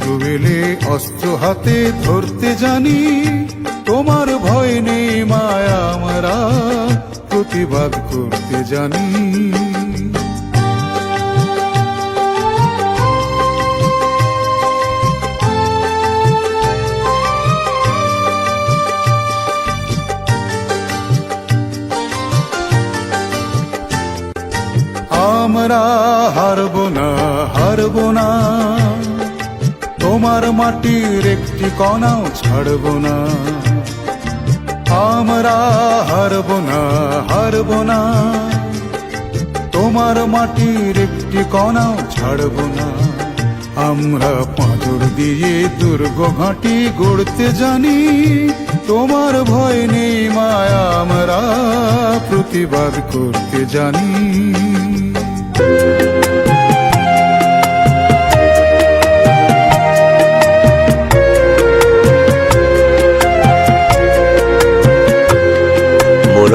শত্রু অস্ত্র হাতে ধরতে জানি, তোমার ভয় নেই মায়া আমরা, প্রতিবাদ করতে জানি। আমরা হারব না হারব না তোমার মাটির একটি কণাও ছাড়ব না। আমরা হারব না হারব না। তোমার মাটির একটি কণাও ছাড়ব না। আমরা পাঁজর দিয়ে দুর্গ ঘাঁটি গড়তে জানি। তোমার ভয় নেই মায়া, আমরা প্রতিবাদ করতে জানি।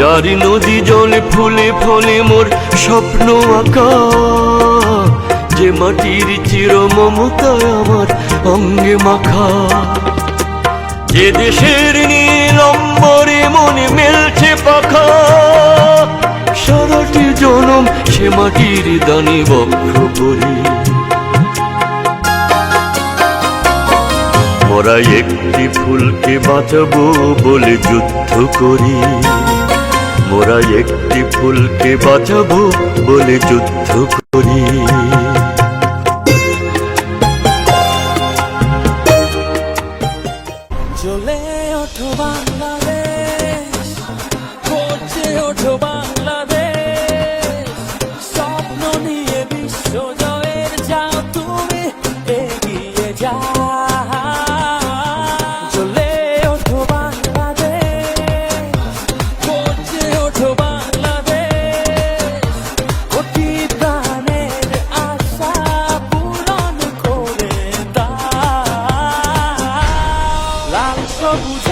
যার নদী জলে ফুলে ফলে মোর স্বপ্ন আঁকা। যে মাটির চির মমতায় আমার অঙ্গে মাখা। যে দেশের নীলম্বরে মনে মেলছে পাখা। সারাটি জনম সে মাটির দানে বক্ষ করি। মোরা একটি ফুলকে বাঁচাবো বলে যুদ্ধ করি। আমরা একটি ফুলকে বাঁচাবো বলে যুদ্ধ করি। চলে ওঠো বাংলাদেশ করছে ওঠো 여부지